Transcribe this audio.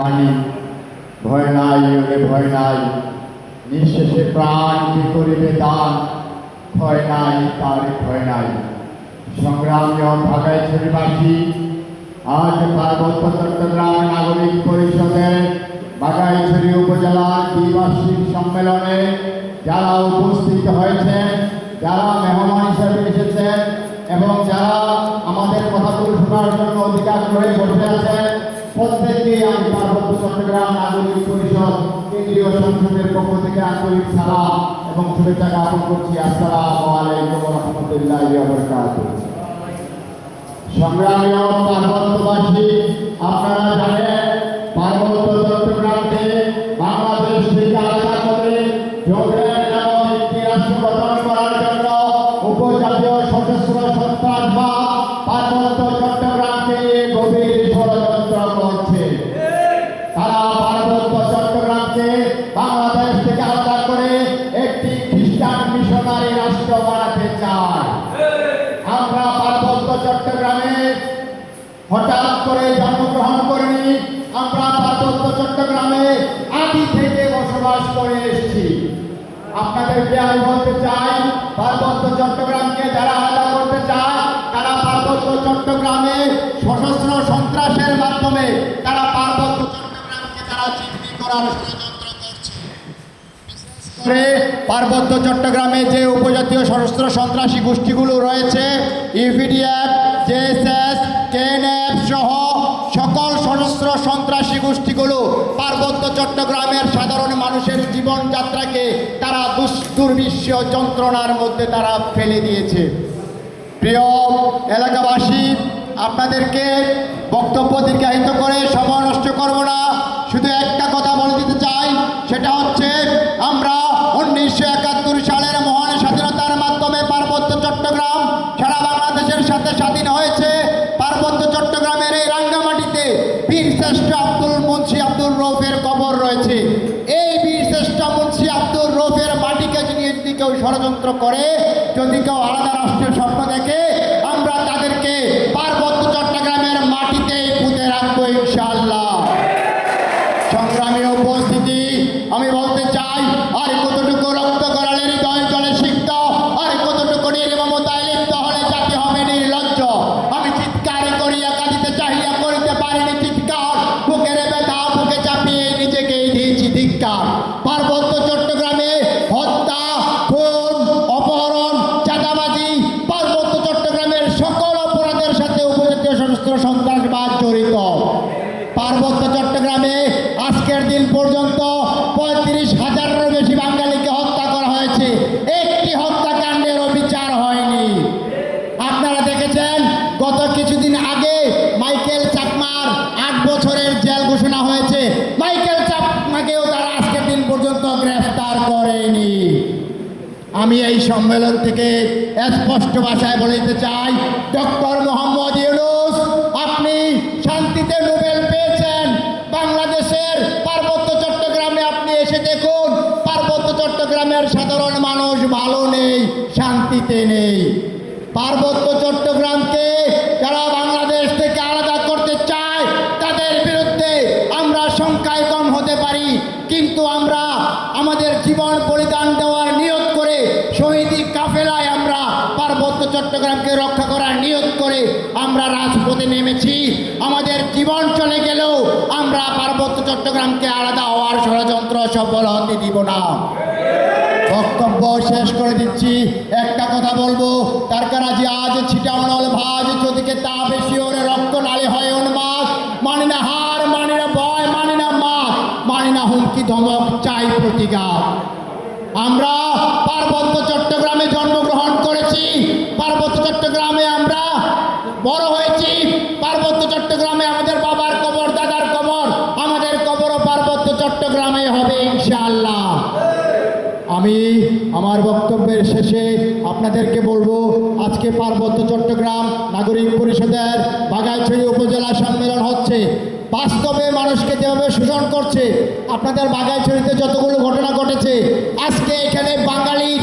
পানি। ভয় নাই, ওরে ভয় নাই। নিঃশেষে প্রাণ কি করিবে দান? ভয় নাই, তার ভয় নাই। সংগ্রামী ঢাকায় ছড়িবাসী, আজ পার্বত্য চট্টগ্রাম নাগরিক পরিষদের বাগাইছড়ি উপজেলার দ্বিবার্ষিক সম্মেলনে যারা উপস্থিত হয়েছেন, যারা মেহমান হিসেবে এসেছেন এবং যারা আমাদের কথাগুলো শোনার জন্য অধিকার করে বসে আছেন প্রত্যেককে আমি পার্বত্য চট্টগ্রাম নাগরিক পরিষদ কেন্দ্রীয় সংসদের পক্ষ থেকে আন্তরিক সালাম এবং শুভেচ্ছা জ্ঞাপন করছি। আসসালাম আলাইকুম রহমতুল্লাহ বরকাত সংগ্রামী পার্বত্যবাসী আপনারা জানেন করে জন্মগ্রহণ করিনি, আমরা পার্বত্য চট্টগ্রামে আদি থেকে বসবাস করে এসেছি। আপনাদেরকে আমি বলতে চাই, পার্বত্য চট্টগ্রামকে যারা আলাদা করতে চায়, তারা পার্বত্য চট্টগ্রামে সশস্ত্র সন্ত্রাসের মাধ্যমে তারা পার্বত্য চট্টগ্রামকে তারা চিহ্নিত করার পার্বত্য চট্টগ্রামে যে উপজাতীয় সশস্ত্র সন্ত্রাসী গোষ্ঠীগুলো রয়েছে, ইউপিডিএফ, জেএসএস কেএনএফ সহ সকল সশস্ত্র সন্ত্রাসী গোষ্ঠীগুলো পার্বত্য চট্টগ্রামের সাধারণ মানুষের জীবনযাত্রাকে তারা দুর্বিশ্ব যন্ত্রণার মধ্যে তারা ফেলে দিয়েছে। প্রিয় এলাকাবাসী, আপনাদেরকে বক্তব্য দীর্ঘায়িত করে রয়েছে। এই বীর শ্রেষ্ঠ মুন্সি আব্দুর রফের মাটিকে যিনি যদি কেউ ষড়যন্ত্র করে যদি কেউ আলাদা রাষ্ট্রের স্বপ্ন দেখে সন্ত্রাসবাদ জড়িত। পার্বত্য চট্টগ্রামে আজকের দিন পর্যন্ত পঁয়ত্রিশ হাজারেরও বেশি বাঙালিকে হত্যা করা হয়েছে। একটি হত্যাকাণ্ডেরও বিচার হয়নি। আপনারা দেখেছেন, গত কিছুদিন আগে মাইকেল চাকমার আট বছরের জেল ঘোষণা হয়েছে। মাইকেল চাকমাকেও তারা আজকের দিন পর্যন্ত গ্রেফতার করেনি। আমি এই সম্মেলন থেকে স্পষ্ট ভাষায় বলে দিতে চাই, ডক্টর মোহাম্মদ সাধারণ মানুষ ভালো নেই, শান্তিতে নেই। পার্বত্য চট্টগ্রামকে যারা বাংলাদেশ থেকে আলাদা করতে চায়, তাদের বিরুদ্ধে আমরা সংখ্যায় কম হতে পারি, কিন্তু আমরা আমাদের জীবন বলিদান দেওয়ার নিয়ত করে, শহীদি কাফেলায় আমরা পার্বত্য চট্টগ্রামকে রক্ষা করার নিয়ত করে আমরা রাজপথে নেমেছি। আমাদের জীবন চলে গেলেও আমরা পার্বত্য চট্টগ্রামকে আলাদা হওয়ার ষড়যন্ত্র সফল হতে দিব না। বক্তব্য শেষ করে দিচ্ছি। একটা কথা বলব তার কারাজি আজ ছিটামল ভাজ, চোদিকে তা বেশি ওরে রক্ত নালে হয় উন্মাদ। মানি না হার, মানি না ভয়, মানি না মাত, মানি না হুমকি ধমক, চাই প্রতিঘাত। আমরা পার্বত্য চট্টগ্রামে জন্মগ্রহণ করেছি। পার্বত্য চট্টগ্রামে আমরা বড় হয়েছি। পার্বত্য চট্টগ্রামে আমাদের বাবার কবর, দাদার কবর। আমাদের কবরও পার্বত্য চট্টগ্রামে হবে, ইনশাআল্লাহ। আমি আমার বক্তব্যের শেষে আপনাদেরকে বলব, আজকে পার্বত্য চট্টগ্রাম নাগরিক পরিষদের বাগাইছড়ি উপজেলা সম্মেলন হচ্ছে। বাস্তবে মানুষকে যেভাবে শোষণ করছে, আপনাদের বাগাইছড়িতে যতগুলো ঘটনা ঘটেছে, আজকে এখানে বাঙালির